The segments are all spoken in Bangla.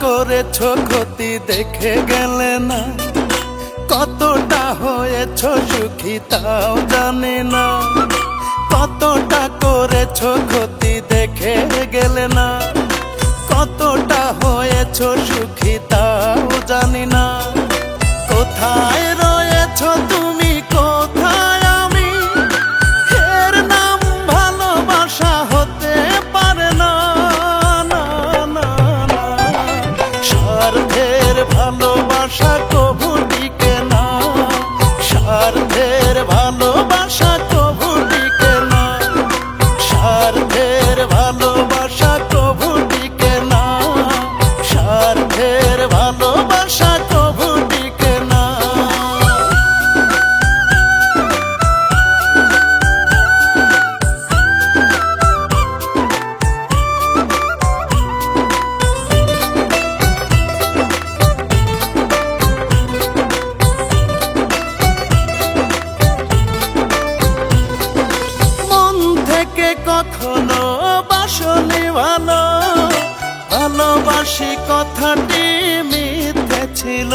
করেছ ক্ষতি দেখে গেলে না? কতটা হয়েছ সুখী তাও জানে না? কতটা করেছ ক্ষতি দেখে গেলে না? কতটা হয়েছ সুখী তাও জানি না? কোথায় রয়েছ থেকে কখনো বাসনি ভালো। ভালোবাসি কথাটি মিথ্যে ছিল।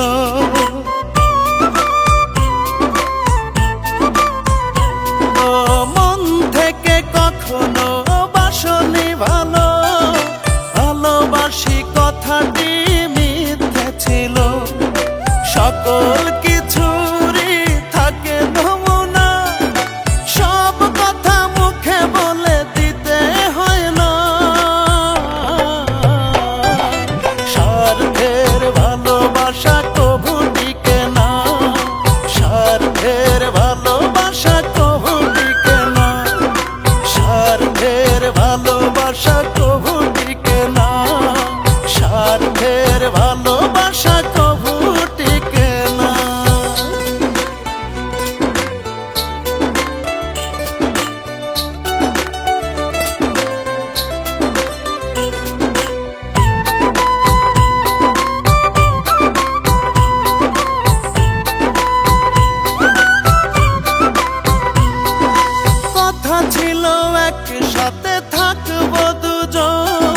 একসাথে থাকব দুজন।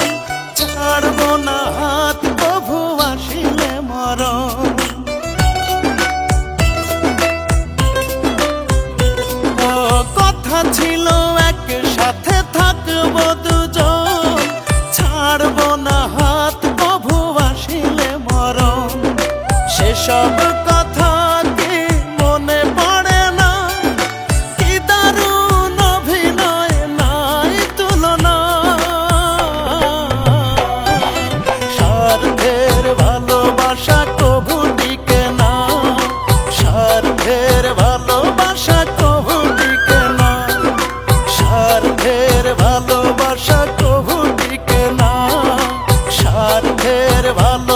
ছাড়বো না হাত, প্রভু আসিলে মরণ। কথা ছিল একসাথে থাকব দুজন। ছাড়বো না হাত, প্রভু আসিলে মরণ। সেসব স্বার্থের ভালোবাসা কবু দিকে না। স্বার্থের ভালোবাসা কবু দিকে না। স্বার্থের ভালোবাসা কবু দিকে না। স্বার্থের ভালো